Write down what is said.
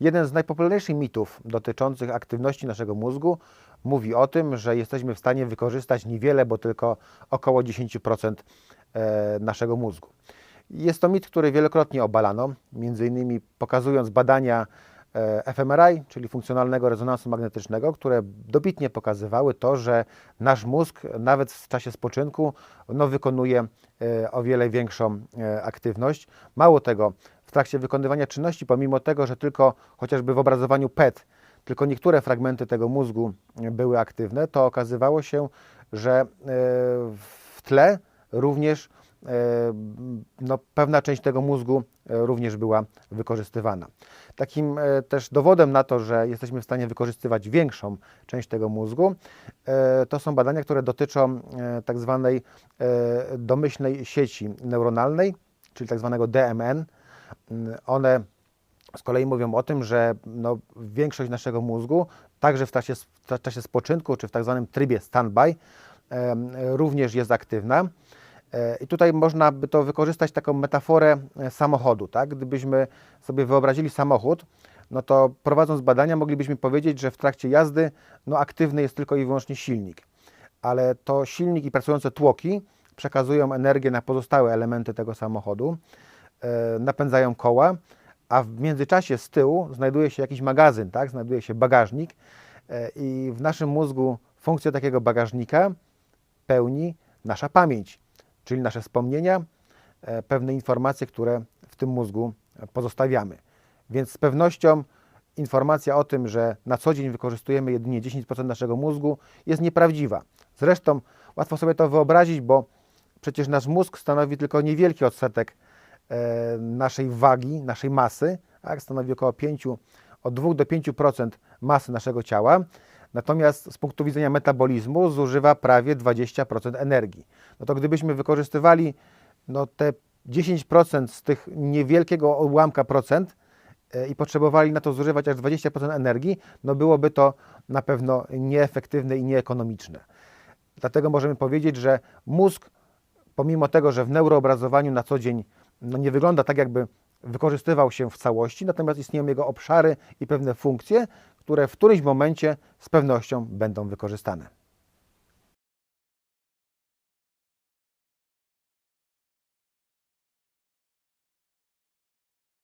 Jeden z najpopularniejszych mitów dotyczących aktywności naszego mózgu mówi o tym, że jesteśmy w stanie wykorzystać niewiele, bo tylko około 10% e, naszego mózgu. Jest to mit, który wielokrotnie obalano, między innymi pokazując badania e, fMRI, czyli funkcjonalnego rezonansu magnetycznego, które dobitnie pokazywały to, że nasz mózg nawet w czasie spoczynku no, wykonuje e, o wiele większą aktywność. Mało tego, trakcie wykonywania czynności, pomimo tego, że tylko chociażby w obrazowaniu PET, tylko niektóre fragmenty tego mózgu były aktywne, to okazywało się, że e, w tle również e, no, pewna część tego mózgu e, również była wykorzystywana. Takim też dowodem na to, że jesteśmy w stanie wykorzystywać większą część tego mózgu, to są badania, które dotyczą tak zwanej domyślnej sieci neuronalnej, czyli tak zwanego DMN. One z kolei mówią o tym, że no, większość naszego mózgu, także w czasie, w czasie spoczynku czy w tak zwanym trybie standby, również jest aktywna. E, I tutaj można by to wykorzystać taką metaforę e, samochodu. Tak? Gdybyśmy sobie wyobrazili samochód, no to prowadząc badania moglibyśmy powiedzieć, że w trakcie jazdy no, aktywny jest tylko i wyłącznie silnik. Ale to silnik i pracujące tłoki przekazują energię na pozostałe elementy tego samochodu, napędzają koła, a w międzyczasie z tyłu znajduje się jakiś magazyn, tak? znajduje się bagażnik e, i w naszym mózgu funkcję takiego bagażnika pełni nasza pamięć, czyli nasze wspomnienia, e, pewne informacje, które w tym mózgu pozostawiamy. Więc z pewnością informacja o tym, że na co dzień wykorzystujemy jedynie 10% naszego mózgu jest nieprawdziwa. Zresztą łatwo sobie to wyobrazić, bo przecież nasz mózg stanowi tylko niewielki odsetek e, naszej wagi, naszej masy, tak? stanowi około 5, od 2 do 5% masy naszego ciała. Natomiast z punktu widzenia metabolizmu zużywa prawie 20% energii. No to gdybyśmy wykorzystywali no, te 10% z tych niewielkiego odłamka procent e, i potrzebowali na to zużywać aż 20% energii, no byłoby to na pewno nieefektywne i nieekonomiczne. Dlatego możemy powiedzieć, że mózg, pomimo tego, że w neuroobrazowaniu na co dzień no nie wygląda tak, jakby wykorzystywał się w całości, natomiast istnieją jego obszary i pewne funkcje, które w którymś momencie z pewnością będą wykorzystane.